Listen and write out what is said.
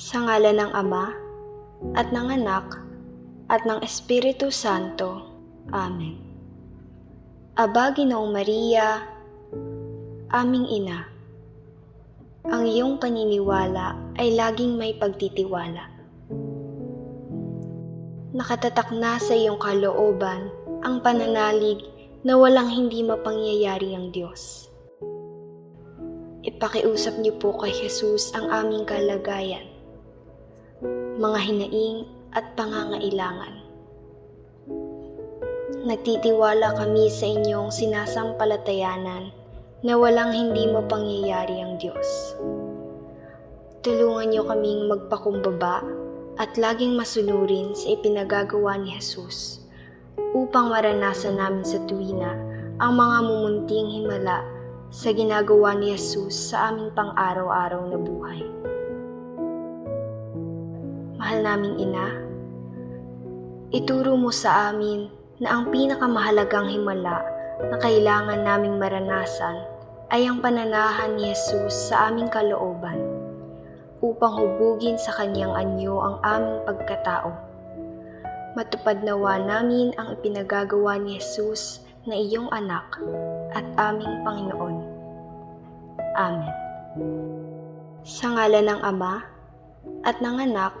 Sa ngala ng Ama, at ng Anak, at ng Espiritu Santo. Amen. Aba, Ginoong Maria, aming Ina, ang iyong paniniwala ay laging may pagtitiwala. Nakatatak na sa iyong kalooban ang pananalig na walang hindi mapangyayari ang Diyos. Ipakiusap niyo po kay Jesus ang aming kalagayan, mga hinaing at pangangailangan. Nagtitiwala kami sa inyong sinasampalatayanan na walang hindi mapangyayari ang Diyos. Tulungan niyo kaming magpakumbaba at laging masunurin sa ipinagagawa ni Jesus upang maranasan namin sa tuwina ang mga mumunting himala sa ginagawa ni Jesus sa aming pang-araw-araw na buhay. Mahal naming ina, ituro mo sa amin na ang pinakamahalagang himala na kailangan naming maranasan ay ang pananahan ni Jesus sa aming kalooban upang hubugin sa kanyang anyo ang aming pagkatao. Matupad nawa namin ang ipinagagawa ni Jesus na iyong anak at aming Panginoon. Amen. Sa ngala ng Ama, at ng Anak,